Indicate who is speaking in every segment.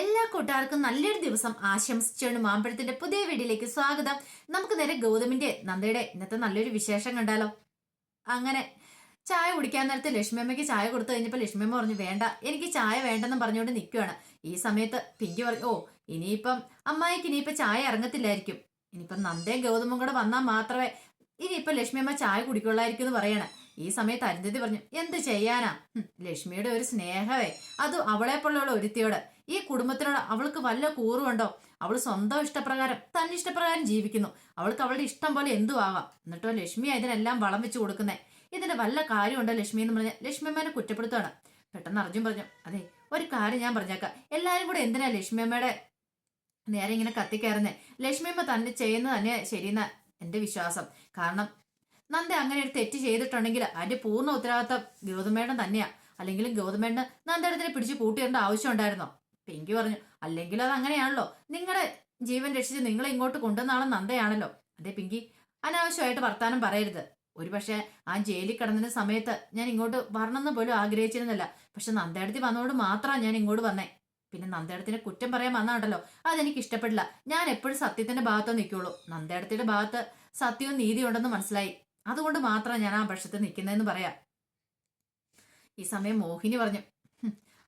Speaker 1: എല്ലാ കൂട്ടുകാർക്കും നല്ലൊരു ദിവസം ആശംസിച്ചുകൊണ്ട് മാമ്പഴത്തിന്റെ പുതിയ വീഡിയോയിലേക്ക് സ്വാഗതം. നമുക്ക് നേരെ ഗൗതമിന്റെ നന്ദയുടെ ഇന്നത്തെ നല്ലൊരു വിശേഷം കണ്ടാലോ? അങ്ങനെ ചായ കുടിക്കാൻ നേരത്തെ ലക്ഷ്മി അമ്മയ്ക്ക് ചായ കൊടുത്തു കഴിഞ്ഞപ്പോൾ ലക്ഷ്മിയമ്മ പറഞ്ഞു വേണ്ട എനിക്ക് ചായ വേണ്ടെന്ന് പറഞ്ഞുകൊണ്ട് നിൽക്കുകയാണ് ഈ സമയത്ത് പിങ്കി പറഞ്ഞു ഓ ഇനിയിപ്പം അമ്മായിക്ക് ഇനിയിപ്പം ചായ ഇറങ്ങത്തില്ലായിരിക്കും. ഇനിയിപ്പം നന്ദയും ഗൗതമും കൂടെ വന്നാൽ മാത്രമേ ഇനിയിപ്പം ലക്ഷ്മിയമ്മ ചായ കുടിക്കുള്ളായിരിക്കും എന്ന് പറയണേ. ഈ സമയത്ത് അരുന്ധതി പറഞ്ഞു എന്ത് ചെയ്യാനാ? ലക്ഷ്മിയുടെ ഒരു സ്നേഹമേ അത് അവളെ പോലുള്ള ഒരുത്തിയോട്. ഈ കുടുംബത്തിനോട് അവൾക്ക് വല്ല കൂറുണ്ടോ? അവൾ സ്വന്തം ഇഷ്ടപ്രകാരം തന്നെ ഇഷ്ടപ്രകാരം ജീവിക്കുന്നു. അവൾക്ക് അവളുടെ ഇഷ്ടം പോലെ എന്തു ആവാം. എന്നിട്ടോ ലക്ഷ്മി ഇതിനെല്ലാം വളം വെച്ച് കൊടുക്കുന്നേ. ഇതിന് വല്ല കാര്യമുണ്ടോ ലക്ഷ്മി എന്ന് പറഞ്ഞാൽ ലക്ഷ്മിയമ്മേനെ കുറ്റപ്പെടുത്തുകയാണ് പെട്ടെന്ന് അർജുൻ പറഞ്ഞു അതെ ഒരു കാര്യം ഞാൻ പറഞ്ഞേക്കാം. എല്ലാവരും കൂടെ എന്തിനാ ലക്ഷ്മിയമ്മയുടെ നേരെ ഇങ്ങനെ കത്തിക്കയറുന്നേ? ലക്ഷ്മിയമ്മ തന്നെ ചെയ്യുന്നത് തന്നെ ശരിയെന്ന എന്റെ വിശ്വാസം. കാരണം നന്ദ അങ്ങനെ ഒരു തെറ്റ് ചെയ്തിട്ടുണ്ടെങ്കിൽ അതിന്റെ പൂർണ ഉത്തരവാദിത്തം ഗൗതമേടൻ തന്നെയാ. അല്ലെങ്കിൽ ഗൗതമേടന് നന്ദടത്തിനെ പിടിച്ച് കൂട്ടിയിടേണ്ട ആവശ്യം ഉണ്ടായിരുന്നോ? പിങ്കി പറഞ്ഞു അല്ലെങ്കിൽ അത് അങ്ങനെയാണല്ലോ. നിങ്ങളെ ജീവൻ രക്ഷിച്ച് നിങ്ങളെ ഇങ്ങോട്ട് കൊണ്ടുവന്നാളെ നന്ദയാണല്ലോ. അതെ പിങ്കി അനാവശ്യമായിട്ട് വർത്താനം പറയരുത്. ഒരുപക്ഷെ ആ ജയിലിൽ കിടന്നിരുന്ന സമയത്ത് ഞാൻ ഇങ്ങോട്ട് വരണമെന്ന് പോലും ആഗ്രഹിച്ചിരുന്നില്ല. പക്ഷെ നന്ദയടത്തി വന്നതുകൊണ്ട് മാത്രമാണ് ഞാൻ ഇങ്ങോട്ട് വന്നേ. പിന്നെ നന്ദേടത്തിന്റെ കുറ്റം പറയാൻ വന്നാണ്ടല്ലോ അതെനിക്ക് ഇഷ്ടപ്പെടില്ല. ഞാൻ എപ്പോഴും സത്യത്തിന്റെ ഭാഗത്തോ നിൽക്കുള്ളൂ. നന്ദേടത്തിന്റെ ഭാഗത്ത് സത്യവും നീതിയും ഉണ്ടെന്ന് മനസ്സിലായി. അതുകൊണ്ട് മാത്രമാണ് ഞാൻ ആ പക്ഷത്ത് നിൽക്കുന്നതെന്ന് പറയാം. ഈ സമയം മോഹിനി പറഞ്ഞു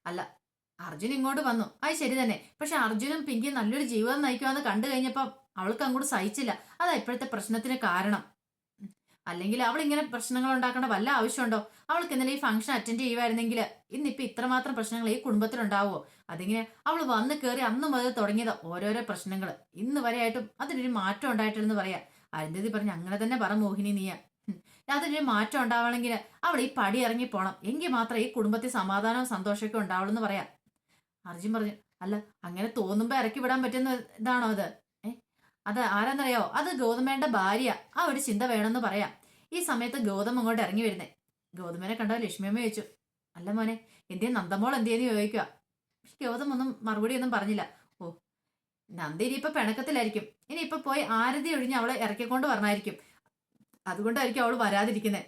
Speaker 1: അല്ല അർജുൻ ഇങ്ങോട്ട് വന്നു. അത് ശരി തന്നെ. പക്ഷെ അർജുനും പിങ്കി നല്ലൊരു ജീവിതം നയിക്കുവാന്ന് കണ്ടു കഴിഞ്ഞപ്പം അവൾക്ക് അങ്ങോട്ട് സഹിച്ചില്ല. അതാ ഇപ്പോഴത്തെ പ്രശ്നത്തിന് കാരണം. അല്ലെങ്കിൽ അവൾ ഇങ്ങനെ പ്രശ്നങ്ങൾ ഉണ്ടാക്കേണ്ട വല്ല ആവശ്യമുണ്ടോ? അവൾക്ക് ഇന്നലെ ഈ ഫംഗ്ഷൻ അറ്റൻഡ് ചെയ്യുമായിരുന്നെങ്കിൽ ഇന്നിപ്പോ ഇത്രമാത്രം പ്രശ്നങ്ങൾ ഈ കുടുംബത്തിലുണ്ടാവുമോ അതിങ്ങനെ അവൾ വന്ന് കയറി അന്ന് മുതൽ തുടങ്ങിയത് ഓരോരോ പ്രശ്നങ്ങൾ. ഇന്ന് വരെയായിട്ടും അതിനൊരു മാറ്റം ഉണ്ടായിട്ടില്ലെന്ന് പറയാ. അരുന്ധതി പറഞ്ഞു അങ്ങനെ തന്നെ പറ മോഹിനി നീയ. അതിനൊരു മാറ്റം ഉണ്ടാവണമെങ്കിൽ അവൾ ഈ പടി ഇറങ്ങി പോണം. എങ്കിൽ മാത്രമേ ഈ കുടുംബത്തിൽ സമാധാനവും സന്തോഷമൊക്കെ ഉണ്ടാവുള്ളൂ എന്ന് പറയാം. അർജുൻ പറഞ്ഞു അല്ല അങ്ങനെ തോന്നുമ്പോ ഇറക്കി വിടാൻ പറ്റുന്ന ഇതാണോ അത്? ഏ അത് ആരാന്നറിയോ അത് ഗോതമേന്റെ ഭാര്യ. ആ ഒരു ചിന്ത വേണമെന്ന് പറയാം. ഈ സമയത്ത് ഗൗതം അങ്ങോട്ട് ഇറങ്ങി വരുന്നേ. ഗൗതമനെ കണ്ട ലക്ഷ്മിയമ്മ ചോദിച്ചു അല്ല മോനെ എന്തേ നന്ദമോൾ എന്തേന്ന് ചോദിക്കുക ഗൗതം ഒന്നും മറുപടി ഒന്നും പറഞ്ഞില്ല. ഓ നന്ദി ഇനിയിപ്പൊ പിണക്കത്തിലായിരിക്കും. ഇനിയിപ്പൊ പോയി ആരതി ഒഴിഞ്ഞ് അവളെ ഇറക്കിക്കൊണ്ട് വരണായിരിക്കും. അതുകൊണ്ടായിരിക്കും അവൾ വരാതിരിക്കുന്നേ.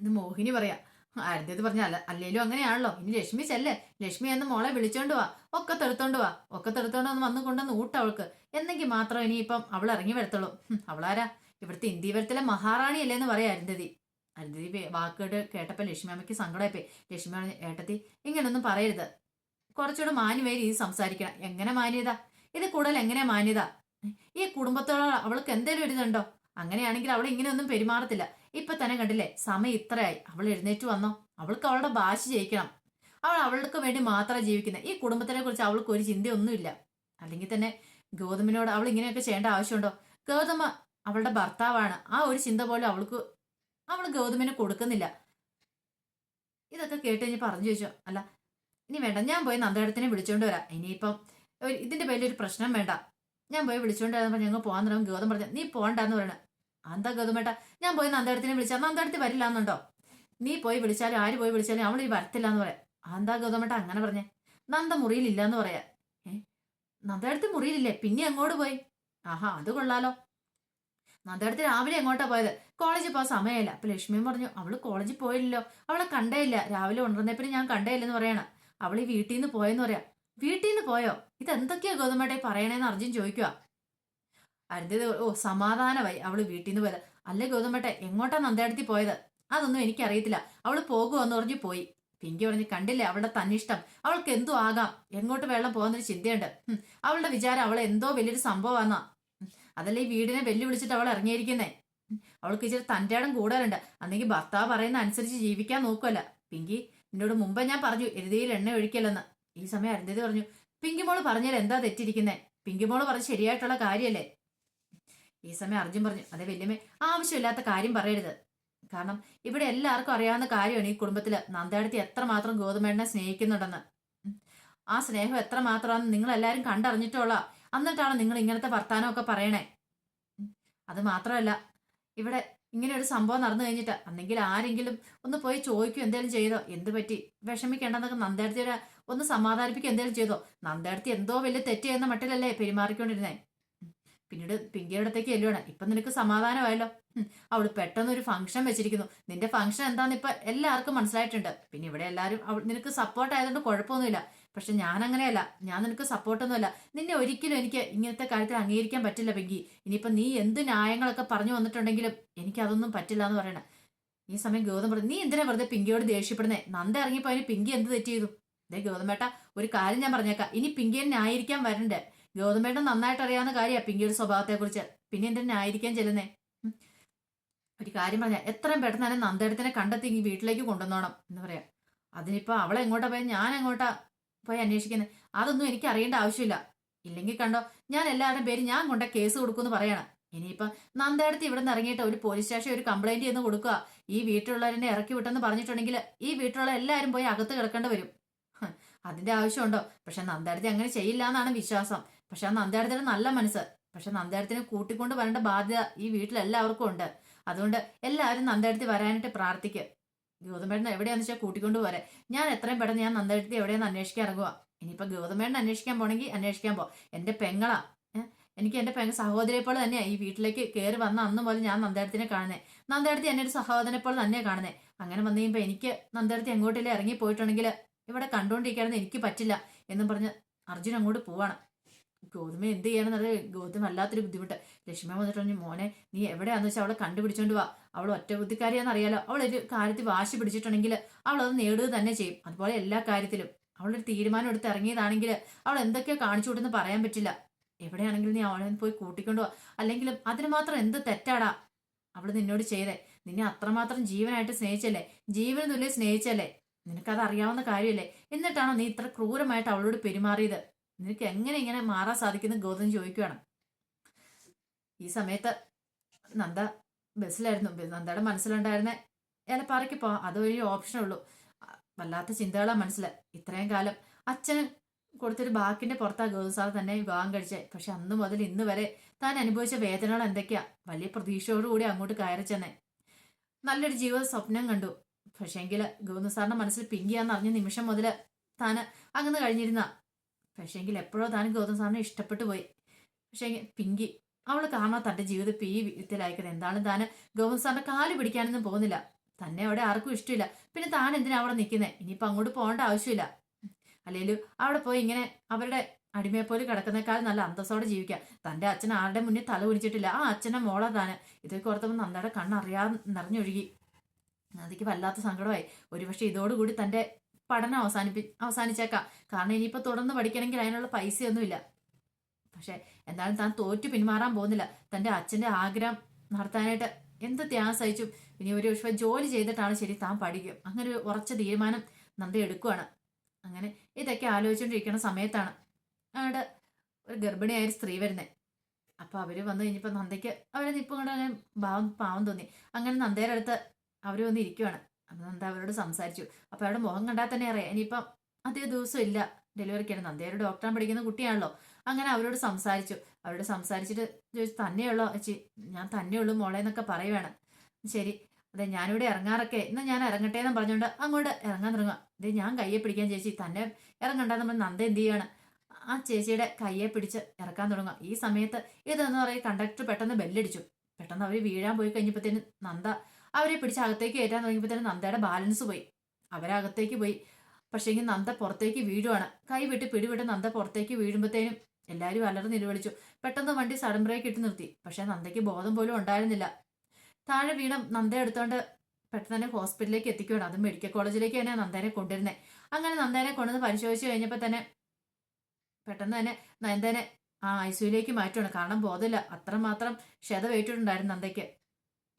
Speaker 1: എന്ന് മോഹിനി പറയാ. ആരതി പറഞ്ഞ? അല്ല അല്ലേലും അങ്ങനെയാണല്ലോ. ഇനി ലക്ഷ്മി ചെല്ലേ? ലക്ഷ്മി എന്ന് മോളെ വിളിച്ചോണ്ട് വാ. ഒക്കെ തെടുത്തോണ്ട് വാ. ഒക്കെ തെടുത്തോണ്ട് വന്ന് വന്ന് കൊണ്ടുവന്ന് ഊട്ട അവൾക്ക്. എന്നെങ്കിൽ മാത്രം ഇനിയിപ്പം അവൾ ഇറങ്ങി വരത്തുള്ളൂ. അവളാരാ? ഇവിടുത്തെ ഇന്ത്യവരത്തിലെ മഹാറാണി അല്ലേ എന്ന് പറയാം അരുന്ധതി. അരുന്ധതി വാക്കുകൾ കേട്ടപ്പോൾ ലക്ഷ്മി അമ്മയ്ക്ക് സങ്കടമായിപ്പോയി. ലക്ഷ്മി ഏട്ടത്തി ഇങ്ങനൊന്നും പറയരുത്. കുറച്ചുകൂടെ മാന്യമായ രീതി സംസാരിക്കണം. എങ്ങനെ മാന്യത? ഇത് കൂടുതൽ എങ്ങനെ മാന്യത? ഈ കുടുംബത്തോട് അവൾക്ക് എന്തേലും ഒരു ഇതുണ്ടോ? അങ്ങനെയാണെങ്കിൽ അവൾ ഇങ്ങനെയൊന്നും പെരുമാറത്തില്ല. ഇപ്പൊ തന്നെ കണ്ടില്ലേ? സമയം ഇത്രയായി. അവൾ എഴുന്നേറ്റ് വന്നോ? അവൾക്ക് അവളുടെ ഭാഷ ജയിക്കണം. അവൾ അവൾക്ക് വേണ്ടി മാത്രമേ ജീവിക്കുന്നത്. ഈ കുടുംബത്തിനെ കുറിച്ച് അവൾക്ക് ഒരു ചിന്തയൊന്നുമില്ല. അല്ലെങ്കിൽ തന്നെ ഗൗതമിനോട് അവൾ ഇങ്ങനെയൊക്കെ ചെയ്യേണ്ട ആവശ്യമുണ്ടോ? ഗൗതമ അവളുടെ ഭർത്താവാണ്. ആ ഒരു ചിന്ത പോലും അവൾക്ക് അവൾ ഗൗതമിനെ കൊടുക്കുന്നില്ല. ഇതൊക്കെ കേട്ട് കഴിഞ്ഞ് പറഞ്ഞു ചോദിച്ചോ. അല്ല ഇനി വേണ്ട. ഞാൻ പോയി നന്ദേടത്തിനെ വിളിച്ചോണ്ട് വരാം. ഇനിയിപ്പം ഇതിന്റെ പേരിൽ ഒരു പ്രശ്നം വേണ്ട. ഞാൻ പോയി വിളിച്ചോണ്ട് വരാൻ ഞങ്ങൾ പോകാൻ തുടങ്ങും ഗൗതം പറഞ്ഞു നീ പോകണ്ടെന്ന് പറയണ. എന്താ ഗതുമേട്ട ഞാൻ പോയി നന്ദടത്തിനെ വിളിച്ചാൽ നന്ദേടത്തി വരില്ല എന്നുണ്ടോ നീ പോയി വിളിച്ചാലും ആര് പോയി വിളിച്ചാലും അവൾ ഈ വരത്തില്ല എന്ന് പറയാം. അന്താ ഗതുമേട്ട അങ്ങനെ പറഞ്ഞേ. നന്ദ മുറിയിലില്ല എന്ന് പറയാ. ഏ നന്ദടത്തി മുറിയിലില്ലേ? പിന്നെ അങ്ങോട്ട് പോയി? ആഹാ അത് കൊള്ളാലോ. നന്ദേടത്തി രാവിലെ എങ്ങോട്ടാ പോയത്? കോളേജിൽ പോകാൻ സമയമില്ല. അപ്പൊ ലക്ഷ്മിയും പറഞ്ഞു അവൾ കോളേജിൽ പോയില്ലല്ലോ. അവളെ കണ്ടേയില്ല. രാവിലെ ഉണർന്നപ്പിന് ഞാൻ കണ്ടേയില്ലെന്ന് പറയണ. അവൾ ഈ വീട്ടിൽ നിന്ന് പോയെന്ന് പറയാം. വീട്ടിൽ നിന്ന് പോയോ? ഇത് എന്തൊക്കെയാ ഗൗതമേട്ടെ പറയണേന്ന് അർജുൻ ചോദിക്കുക അരുന്തത് ഓ സമാധാനമായി അവൾ വീട്ടിൽ നിന്ന് പോയത്. അല്ലേ ഗൗതമേട്ടെ എങ്ങോട്ടാ നന്ദേടത്തി പോയത്? അതൊന്നും എനിക്കറിയത്തില്ല. അവൾ പോകുമെന്ന് പറഞ്ഞ് പോയി. പിങ്കി പറഞ്ഞ് കണ്ടില്ലേ അവളുടെ തന്നിഷ്ടം? അവൾക്ക് എന്തോ ആകാം. എങ്ങോട്ട് വെള്ളം പോകുന്നൊരു ചിന്തയുണ്ട്. അവളുടെ വിചാരം അവളെ എന്തോ വലിയൊരു സംഭവമാന്നാ. അതല്ല ഈ വീടിനെ വെല്ലുവിളിച്ചിട്ട് അവൾ ഇറങ്ങിയിരിക്കുന്നേ? അവൾക്ക് ഇച്ചിരി തന്റെ ഇടം കൂടുതലുണ്ട് അന്നെങ്കിൽ ഭർത്താവ് പറയുന്ന അനുസരിച്ച് ജീവിക്കാൻ നോക്കുമല്ല പിങ്കി എന്നോട് മുമ്പ് ഞാൻ പറഞ്ഞു എരുതിയിൽ എണ്ണ ഒഴിക്കല്ലെന്ന്. ഈ സമയം അരുന്ധതി പറഞ്ഞു പിങ്കി മോൾ പറഞ്ഞാൽ എന്താ തെറ്റിരിക്കുന്നേ പിങ്കി മോൾ പറഞ്ഞ ശരിയായിട്ടുള്ള കാര്യല്ലേ? ഈ സമയം അർജുൻ പറഞ്ഞു അതെ വല്യമ്മേ ആവശ്യമില്ലാത്ത കാര്യം പറയരുത്. കാരണം ഇവിടെ എല്ലാവർക്കും അറിയാവുന്ന കാര്യമാണ് ഈ കുടുംബത്തിൽ നന്ദാടത്തി എത്രമാത്രം ഗോതമേണ്ണെ സ്നേഹിക്കുന്നുണ്ടെന്ന്. ആ സ്നേഹം എത്രമാത്രമാണെന്ന് നിങ്ങൾ എല്ലാവരും കണ്ടറിഞ്ഞിട്ടുള്ള എന്നിട്ടാണ് നിങ്ങൾ ഇങ്ങനത്തെ വർത്താനമൊക്കെ പറയണേ. അത് മാത്രമല്ല ഇവിടെ ഇങ്ങനെ ഒരു സംഭവം നടന്നു കഴിഞ്ഞിട്ട് അന്നെങ്കിൽ ആരെങ്കിലും ഒന്ന് പോയി ചോദിക്കും എന്തേലും ചെയ്തോ? എന്ത് പറ്റി? വിഷമിക്കേണ്ടെന്നൊക്കെ നന്ദേടത്തിയുടെ ഒന്ന് സമാധാനിപ്പിക്കുക എന്തേലും ചെയ്തോ? നന്ദേടത്തി എന്തോ വലിയ തെറ്റ് ചെയ്യുന്ന മട്ടിലല്ലേ പെരുമാറിക്കൊണ്ടിരുന്നേ. പിന്നീട് പിങ്കിയുടെ അടുത്തേക്ക് ചെല്ലുകയാണ് ഇപ്പൊ നിനക്ക് സമാധാനമായല്ലോ. അവൾ പെട്ടെന്ന് ഒരു ഫംഗ്ഷൻ വെച്ചിരിക്കുന്നു. നിന്റെ ഫംഗ്ഷൻ എന്താന്ന് ഇപ്പൊ എല്ലാവർക്കും മനസ്സിലായിട്ടുണ്ട്. പിന്നെ ഇവിടെ എല്ലാവരും അവൾ നിനക്ക് സപ്പോർട്ട് ആയതുകൊണ്ട് കുഴപ്പമൊന്നുമില്ല. പക്ഷെ ഞാൻ അങ്ങനെയല്ല ഞാൻ നിനക്ക് സപ്പോർട്ടൊന്നുമല്ല നിന്നെ ഒരിക്കലും എനിക്ക് ഇങ്ങനത്തെ കാര്യത്തിൽ അംഗീകരിക്കാൻ പറ്റില്ല പിങ്കി. ഇനിയിപ്പം നീ എന്ത് ന്യായങ്ങളൊക്കെ പറഞ്ഞു വന്നിട്ടുണ്ടെങ്കിലും എനിക്ക് അതൊന്നും പറ്റില്ല എന്ന് പറയണേ. ഈ സമയം ഗൗതം പറഞ്ഞു നീ എന്തിനാ വെറുതെ പിങ്കിയോട് ദേഷ്യപ്പെടുന്നേ? നന്ദ ഇറങ്ങിപ്പോയതിന് പിങ്കി എന്ത് തെറ്റ് ചെയ്തു? ദേ ഗൗതമേട്ട ഒരു കാര്യം ഞാൻ പറഞ്ഞേക്കാം. ഇനി പിങ്കിയെ ന്യായീകരിക്കാൻ വരണ്ടേ? ഗൗതമേട്ടൻ നന്നായിട്ട് അറിയാവുന്ന കാര്യമാണ് പിങ്കിയുടെ സ്വഭാവത്തെക്കുറിച്ച്. പിന്നെ എന്തിനാ ആയിരിക്കാൻ ചെല്ലുന്നേ? ഒരു കാര്യം പറഞ്ഞാൽ എത്രയും പെട്ടെന്ന് തന്നെ നന്ദേടത്തിനെ കണ്ടെത്തി വീട്ടിലേക്ക് കൊണ്ടുവന്നോണം എന്ന് പറയാം. അതിനിപ്പോ അവളെ എങ്ങോട്ടാ പോയി? ഞാൻ എങ്ങോട്ടാ പോയി അന്വേഷിക്കുന്നത് അതൊന്നും എനിക്ക് അറിയേണ്ട ആവശ്യമില്ല. ഇല്ലെങ്കിൽ കണ്ടോ ഞാൻ എല്ലാവരുടെയും പേര് ഞാൻ കൊണ്ട കേസ് കൊടുക്കുമെന്ന് പറയണം. ഇനിയിപ്പം നന്ദേടത്ത് ഇവിടെ നിന്ന് ഇറങ്ങിയിട്ട് ഒരു പോലീസ് സ്റ്റേഷൻ ഒരു കംപ്ലൈന്റ് ചെയ്യുന്ന കൊടുക്കുക ഈ വീട്ടിലുള്ളവരെ ഇറക്കി വിട്ടെന്ന് പറഞ്ഞിട്ടുണ്ടെങ്കിൽ ഈ വീട്ടിലുള്ള എല്ലാവരും പോയി അകത്ത് കിടക്കേണ്ടി വരും. അതിന്റെ ആവശ്യമുണ്ടോ? പക്ഷെ നന്ദേടത്തി അങ്ങനെ ചെയ്യില്ല എന്നാണ് വിശ്വാസം. പക്ഷെ ആ നന്ദേടത്തിന് നല്ല മനസ്സ്. പക്ഷെ നന്ദേടത്തിനെ കൂട്ടിക്കൊണ്ട് വരേണ്ട ബാധ്യത ഈ വീട്ടിലെല്ലാവർക്കും ഉണ്ട്. അതുകൊണ്ട് എല്ലാവരും നന്ദേടത്തി വരാനായിട്ട് പ്രാർത്ഥിക്കുക ഗൗതമേട്ടൻ എവിടെയാന്ന് വെച്ചാൽ കൂട്ടിക്കൊണ്ട് പോരെ. ഞാൻ എത്രയും പെട്ടെന്ന് ഞാൻ നന്ദേടത്തി എവിടെയാന്ന് അന്വേഷിക്കാൻ ഇറങ്ങുക ഇനിയിപ്പോ ഗൗതമേട്ടൻ അന്വേഷിക്കാൻ പോണെങ്കിൽ അന്വേഷിക്കാൻ പോ. എന്റെ പെങ്ങളാ. എനിക്ക് എന്റെ പെങ്ങ സഹോദരിയെ പോലെ തന്നെയാ ഈ വീട്ടിലേക്ക് കയറി വന്ന അന്ന് പോലെ ഞാൻ നന്ദേടത്തിനെ കാണുന്നേ. നന്ദേടത്തി എന്നെ ഒരു സഹോദരനെ പോലെ തന്നെയാ കാണുന്നേ. അങ്ങനെ വന്നു കഴിയുമ്പോ എനിക്ക് നന്ദേടത്തി എങ്ങോട്ടേലും ഇറങ്ങി പോയിട്ടുണ്ടെങ്കിൽ ഇവിടെ കണ്ടുകൊണ്ടിരിക്കാനൊന്നും എനിക്ക് പറ്റില്ല എന്നും പറഞ്ഞ് അർജുൻ അങ്ങോട്ട് പോവാണ്. ഗൗതമ എന്ത് ചെയ്യണമെന്നത് ഗൗതം വല്ലാത്തൊരു ബുദ്ധിമുട്ട്. ലക്ഷ്മി വന്നിട്ട് പറഞ്ഞു മോനെ നീ എവിടെയാന്ന് വെച്ചാൽ അവളെ കണ്ടുപിടിച്ചോണ്ട് വാ. അവൾ ഒറ്റ ബുദ്ധിക്കാരിയാന്ന് അറിയാലോ. അവൾ ഒരു കാര്യത്തിൽ വാശി പിടിച്ചിട്ടുണ്ടെങ്കിൽ അവൾ അത് നേടുക തന്നെ ചെയ്യും. അതുപോലെ എല്ലാ കാര്യത്തിലും. അവളൊരു തീരുമാനം എടുത്ത് ഇറങ്ങിയതാണെങ്കിൽ അവൾ എന്തൊക്കെയോ കാണിച്ചു കൊടുത്തെന്ന് പറയാൻ പറ്റില്ല. എവിടെയാണെങ്കിലും നീ അവളെ പോയി കൂട്ടിക്കൊണ്ടു അല്ലെങ്കിലും അതിന് മാത്രം എന്ത് തെറ്റാടാ? അവൾ നിന്നോട് ചെയ്തേ. നിന്നെ അത്രമാത്രം ജീവനായിട്ട് സ്നേഹിച്ചല്ലേ? ജീവന് തുല്യം സ്നേഹിച്ചല്ലേ? നിനക്കത് അറിയാവുന്ന കാര്യമല്ലേ എന്നിട്ടാണോ നീ ഇത്ര ക്രൂരമായിട്ട് അവളോട് പെരുമാറിയത്? നിനക്ക് എങ്ങനെ ഇങ്ങനെ മാറാൻ സാധിക്കുന്ന ഗൗതം ചോദിക്കുകയാണ് ഈ സമയത്ത് നന്ദ ബസ്സിലായിരുന്നു. നന്ദയുടെ മനസ്സിലുണ്ടായിരുന്ന ഏലപ്പാറയ്ക്ക് പോവാം അതൊരു ഓപ്ഷനുള്ളൂ വല്ലാത്ത ചിന്തകളാ മനസ്സിൽ ഇത്രയും കാലം അച്ഛന് കൊടുത്തൊരു ബാക്കിന്റെ പുറത്താ ഗൗതം സാർ തന്നെ വിവാഹം കഴിച്ചേ. പക്ഷെ അന്ന് മുതൽ ഇന്ന് വരെ താൻ അനുഭവിച്ച വേദനകൾ എന്തൊക്കെയാ? വലിയ പ്രതീക്ഷയോടുകൂടി അങ്ങോട്ട് കയറി ചെന്നേ. നല്ലൊരു ജീവിത സ്വപ്നം കണ്ടു. പക്ഷേങ്കിൽ ഗൗതം സാറിന്റെ മനസ്സിൽ പിങ്കിയാന്ന് അറിഞ്ഞ നിമിഷം മുതൽ താന് അങ്ങനെ കഴിഞ്ഞിരുന്ന പക്ഷേങ്കിൽ എപ്പോഴോ താൻ ഗൗതം സാറിനെ ഇഷ്ടപ്പെട്ടു പോയി. പക്ഷേ പിങ്കി അവൾ കാരണം തന്റെ ജീവിതത്തിൽ ഈ വിധത്തിലായിക്കുന്നത് എന്താണ് താൻ ഗൗതം സാറിന്റെ കാൽ പിടിക്കാനൊന്നും പോകുന്നില്ല. തന്നെ അവിടെ ആർക്കും ഇഷ്ടമില്ല പിന്നെ താൻ എന്തിനാ അവിടെ നിൽക്കുന്നത് ഇനിയിപ്പോൾ അങ്ങോട്ട് പോകേണ്ട ആവശ്യമില്ല. അല്ലെങ്കിലും അവിടെ പോയി ഇങ്ങനെ അവരുടെ അടിമയെ പോലെ കിടക്കുന്നേക്കാൾ നല്ല അന്തസ്സോടെ ജീവിക്കാം. തന്റെ അച്ഛൻ ആരുടെ മുന്നിൽ തല കുടിച്ചിട്ടില്ല ആ അച്ഛനെ മോളെ താന്. ഇതൊക്കെ ഓർത്തപ്പോൾ നന്ദയുടെ കണ്ണറിയാതെ നിറഞ്ഞൊഴുകി. നദിക്ക് വല്ലാത്ത സങ്കടമായി. ഒരുപക്ഷെ ഇതോടുകൂടി തന്റെ പഠനം അവസാനിപ്പി അവസാനിച്ചേക്കാം. കാരണം ഇനിയിപ്പോൾ തുടർന്ന് പഠിക്കണമെങ്കിൽ അതിനുള്ള പൈസയൊന്നുമില്ല. പക്ഷെ എന്തായാലും താൻ തോറ്റു പിന്മാറാൻ പോകുന്നില്ല. തന്റെ അച്ഛന്റെ ആഗ്രഹം നടത്താനായിട്ട് എന്ത് ത്യാഗം സഹിച്ചു ഇനി ഒരു പക്ഷേ ജോലി ചെയ്തിട്ടാണ് ശരി താൻ പഠിക്കും അങ്ങനെ ഒരു ഉറച്ച തീരുമാനം നന്ദി എടുക്കുവാണ്. അങ്ങനെ ഇതൊക്കെ ആലോചിച്ചുകൊണ്ടിരിക്കുന്ന സമയത്താണ് അവിടെ ഒരു ഗർഭിണിയായ സ്ത്രീ വരുന്നത് അപ്പൊ അവർ വന്നു കഴിഞ്ഞപ്പോ നന്ദയ്ക്ക് അവരെ നിപ്പം കൊണ്ട് അങ്ങനെ ഭാവം പാവം തോന്നി. അങ്ങനെ നന്ദയുടെ അടുത്ത് അവർ വന്ന് ഇരിക്കുവാണ്. അപ്പൊ നന്ദ അവരോട് സംസാരിച്ചു. അപ്പൊ അവരുടെ മുഖം കണ്ടാൽ തന്നെ അറിയാം. ഇനിയിപ്പം അധിക ദിവസം ഇല്ല. ഡെലിവറിക്കാണ്. ഒരു ഡോക്ടറാൻ പഠിക്കുന്ന കുട്ടിയാണല്ലോ. അങ്ങനെ അവരോട് സംസാരിച്ചു. അവരോട് സംസാരിച്ചിട്ട് ചോദിച്ചു തന്നെയുള്ളോ? ചേച്ചി ഞാൻ തന്നെയുള്ളൂ മോളെ എന്നൊക്കെ പറയുവാണ്. ശരി. അതെ ഞാനിവിടെ ഇറങ്ങാറൊക്കെ. ഇന്ന് ഞാൻ ഇറങ്ങട്ടെ എന്ന് പറഞ്ഞുകൊണ്ട് അങ്ങോട്ട് ഇറങ്ങാൻ തുടങ്ങുക അതെ ഞാൻ കയ്യെ പിടിക്കാൻ ചേച്ചി. തന്നെ ഇറങ്ങണ്ടെന്ന് പറഞ്ഞ് നന്ദ എന്ത് ചെയ്യാണ് ആ ചേച്ചിയുടെ കയ്യെ പിടിച്ച് ഇറക്കാൻ തുടങ്ങുക ഈ സമയത്ത് ഇതെന്ന് പറയും കണ്ടക്ടർ പെട്ടെന്ന് ബെല്ലടിച്ചു. പെട്ടെന്ന് അവർ വീഴാൻ പോയി കഴിഞ്ഞപ്പോഴത്തേന് നന്ദ അവരെ പിടിച്ച് അകത്തേക്ക് കയറ്റാൻ തുടങ്ങിയപ്പോൾ തന്നെ നന്ദയുടെ ബാലൻസ് പോയി. അവരകത്തേക്ക് പോയി. പക്ഷേ പക്ഷേങ്കിൽ നന്ദ പുറത്തേക്ക് വീഴുവാണ്. കൈ വിട്ട് പിടിവിട്ട് നന്ദ പുറത്തേക്ക് വീഴുമ്പോഴത്തേനും എല്ലാവരും അലർന്ന് നിലവിളിച്ചു. പെട്ടെന്ന് വണ്ടി സഡൻ ബ്രേക്ക് ഇട്ട് നിർത്തി. പക്ഷെ നന്ദയ്ക്ക് ബോധം പോലും ഉണ്ടായിരുന്നില്ല. താഴെ വീണ നന്ദ എടുത്തോണ്ട് പെട്ടെന്ന് തന്നെ ഹോസ്പിറ്റലിലേക്ക് എത്തിക്കുകയാണ് അത് മെഡിക്കൽ കോളേജിലേക്ക് തന്നെ നന്ദനെ കൊണ്ടുവരുന്നത് അങ്ങനെ നന്ദനെ കൊണ്ടുവന്ന് പരിശോധിച്ച് കഴിഞ്ഞപ്പോൾ തന്നെ പെട്ടെന്ന് തന്നെ നന്ദനെ ആ ഐ സിയുലേക്ക് മാറ്റുകയാണ് കാരണം ബോധമില്ല. അത്രമാത്രം ക്ഷതമേറ്റിട്ടുണ്ടായിരുന്നു നന്ദയ്ക്ക്.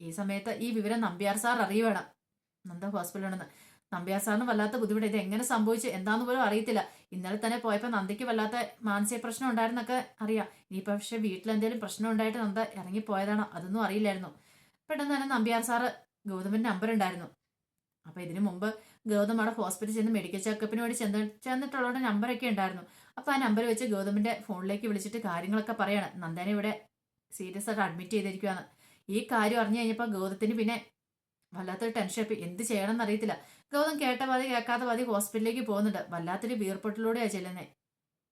Speaker 1: ഈ സമയത്ത് ഈ വിവരം നമ്പ്യാർ സാർ അറിയണം നന്ദ ഹോസ്പിറ്റലിലാണെന്ന് നമ്പ്യാർ സാറിന് വല്ലാത്ത ബുദ്ധിമുട്ട്. ഇത് എങ്ങനെ സംഭവിച്ചു? എന്താന്ന് പോലും അറിയത്തില്ല. ഇന്നലെ തന്നെ പോയപ്പോൾ നന്ദയ്ക്ക് വല്ലാത്ത മാനസിക പ്രശ്നം ഉണ്ടായിരുന്നൊക്കെ അറിയാം. ഇനിയിപ്പോൾ പക്ഷെ വീട്ടിൽ എന്തെങ്കിലും പ്രശ്നം ഉണ്ടായിട്ട് നന്ദ ഇറങ്ങിപ്പോയതാണോ? അതൊന്നും അറിയില്ലായിരുന്നു. പെട്ടെന്ന് തന്നെ നമ്പ്യാർ സാറ് ഗൗതമിന്റെ നമ്പർ ഉണ്ടായിരുന്നു. അപ്പോൾ ഇതിനു മുമ്പ് ഗൗതം അവിടെ ഹോസ്പിറ്റലിൽ ചെന്ന് മെഡിക്കൽ ചെക്കപ്പിന് വേണ്ടി ചെന്ന് ചെന്നിട്ടുള്ളവരുടെ നമ്പറൊക്കെ ഉണ്ടായിരുന്നു. അപ്പോൾ ആ നമ്പർ വെച്ച് ഗൗതമിന്റെ ഫോണിലേക്ക് വിളിച്ചിട്ട് കാര്യങ്ങളൊക്കെ പറയാണ്. നന്ദനെ ഇവിടെ സീരിയസ് ആയിട്ട് അഡ്മിറ്റ് ചെയ്തിരിക്കുകയാണ് ഈ കാര്യം അറിഞ്ഞു കഴിഞ്ഞപ്പോൾ ഗൗതത്തിന് പിന്നെ വല്ലാത്തൊരു ടെൻഷൻ എന്ത് ചെയ്യണം എന്നറിയത്തില്ല ഗൗതം കേട്ട പാതി കേൾക്കാത്ത പാതി ഹോസ്പിറ്റലിലേക്ക് പോകുന്നുണ്ട്. വല്ലാത്തൊരു വീർപ്പൊട്ടിലൂടെയാണ് ചെല്ലുന്നത്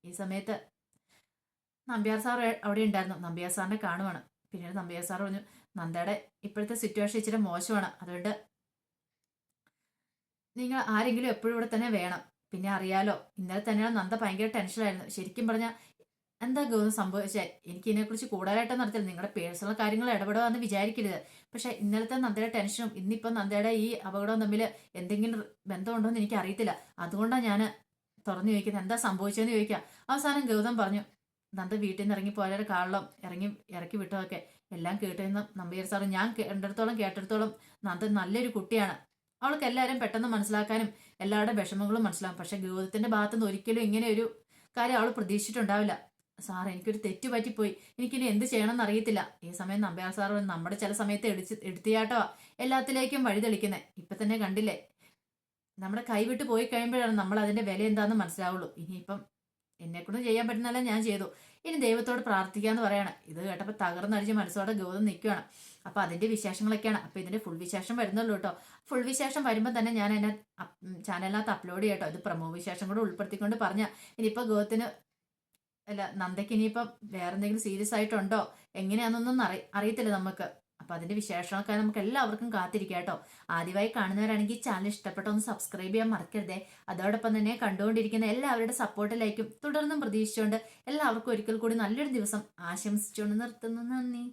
Speaker 1: ഈ സമയത്ത് നമ്പ്യാർ സാർ അവിടെ ഉണ്ടായിരുന്നു. നമ്പ്യാർ സാറിനെ കാണുവാണ്. പിന്നീട് നമ്പ്യാർ സാർ പറഞ്ഞു നന്ദയുടെ ഇപ്പോഴത്തെ സിറ്റുവേഷൻ ഇച്ചിരി മോശമാണ്. അതുകൊണ്ട് നിങ്ങൾ ആരെങ്കിലും എപ്പോഴും ഇവിടെ തന്നെ വേണം. പിന്നെ അറിയാലോ ഇന്നലെ തന്നെയാണ് നന്ദ ഭയങ്കര ടെൻഷനായിരുന്നു ശരിക്കും പറഞ്ഞാൽ എന്താ ഗൗതം സംഭവിച്ചാൽ എനിക്ക് ഇതിനെക്കുറിച്ച് കൂടുതലായിട്ടൊന്നും നടത്തില്ല നിങ്ങളുടെ പേഴ്സണൽ കാര്യങ്ങൾ ഇടപെടുക വിചാരിക്കരുത്. പക്ഷെ ഇന്നലത്തെ നന്ദയുടെ ടെൻഷനും ഇന്നിപ്പം നന്ദയുടെ ഈ അപകടവും തമ്മിൽ എന്തെങ്കിലും ബന്ധമുണ്ടോ എന്ന് എനിക്ക് അറിയത്തില്ല അതുകൊണ്ടാണ് ഞാൻ തുറന്നു ചോദിക്കുന്നത്. എന്താ സംഭവിച്ചതെന്ന് ചോദിക്കാം. അവസാനം ഗൗതം പറഞ്ഞു നന്ദ വീട്ടിൽ നിന്ന് ഇറങ്ങി പോയാലും കാളിളം ഇറങ്ങി ഇറക്കി വിട്ടതൊക്കെ എല്ലാം കേട്ടിരുന്ന നമ്പിയർ സാറ് ഞാൻ കണ്ടിടത്തോളം കേട്ടിടത്തോളം നന്ദ നല്ലൊരു കുട്ടിയാണ്. അവൾക്ക് എല്ലാവരും പെട്ടെന്ന് മനസ്സിലാക്കാനും എല്ലാവരുടെ വിഷമങ്ങളും മനസ്സിലാവും. പക്ഷെ ഗൗതത്തിന്റെ ഭാഗത്തുനിന്ന് ഒരിക്കലും ഇങ്ങനെ ഒരു കാര്യം അവൾ പ്രതീക്ഷിച്ചിട്ടുണ്ടാവില്ല. സാർ എനിക്കൊരു തെറ്റ് പറ്റിപ്പോയി. എനിക്കിനി എന്ത് ചെയ്യണമെന്ന് അറിയത്തില്ല ഈ സമയം നമ്പ്യാർ സാർ നമ്മുടെ ചില സമയത്ത് എടുത്ത് എടുത്തിയാട്ടോ എല്ലാത്തിലേക്കും വഴിതെളിക്കുന്നത് ഇപ്പൊ തന്നെ കണ്ടില്ലേ? നമ്മുടെ കൈവിട്ട് പോയി കഴിയുമ്പോഴാണ് നമ്മൾ അതിന്റെ വില എന്താണെന്ന് മനസ്സിലാവുള്ളൂ. ഇനിയിപ്പം എന്നെ കൊണ്ട് ചെയ്യാൻ പറ്റുന്നല്ല ഞാൻ ചെയ്തു. ഇനി ദൈവത്തോട് പ്രാർത്ഥിക്കാന്ന് പറയണം. ഇത് കേട്ടപ്പോൾ തകർന്നടിച്ച് മനസ്സോടെ ഗൗതം നിൽക്കുകയാണ് അപ്പൊ അതിന്റെ വിശേഷങ്ങളൊക്കെയാണ്. അപ്പൊ ഇതിന്റെ ഫുൾ വിശേഷം വരുന്നുള്ളൂ കേട്ടോ. ഫുൾ വിശേഷം വരുമ്പോൾ തന്നെ ഞാൻ എന്നെ ചാനലിനകത്ത് അപ്ലോഡ് ചെയ്യട്ടോ ഇത് പ്രമോ വിശേഷം കൂടെ ഉൾപ്പെടുത്തിക്കൊണ്ട് പറഞ്ഞ. ഇനിയിപ്പോ ഗൗതത്തിന് അല്ല നന്ദയ്ക്ക് ഇനിയിപ്പം വേറെ എന്തെങ്കിലും സീരിയസ് ആയിട്ടുണ്ടോ? എങ്ങനെയാണെന്നൊന്നും അറി അറിയത്തില്ല നമുക്ക്. അപ്പൊ അതിന്റെ വിശേഷമൊക്കെ നമുക്ക് എല്ലാവർക്കും കാത്തിരിക്കാം കേട്ടോ. ആദ്യമായി കാണുന്നവരാണെങ്കിൽ ചാനൽ ഇഷ്ടപ്പെട്ട ഒന്ന് സബ്സ്ക്രൈബ് ചെയ്യാൻ മറക്കരുതേ. അതോടൊപ്പം തന്നെ കണ്ടുകൊണ്ടിരിക്കുന്ന എല്ലാവരുടെ സപ്പോർട്ടിലേക്കും തുടർന്നും പ്രതീക്ഷിച്ചുകൊണ്ട് എല്ലാവർക്കും ഒരിക്കൽ കൂടി നല്ലൊരു ദിവസം ആശംസിച്ചുകൊണ്ട് നിർത്തുന്നു. നന്ദി.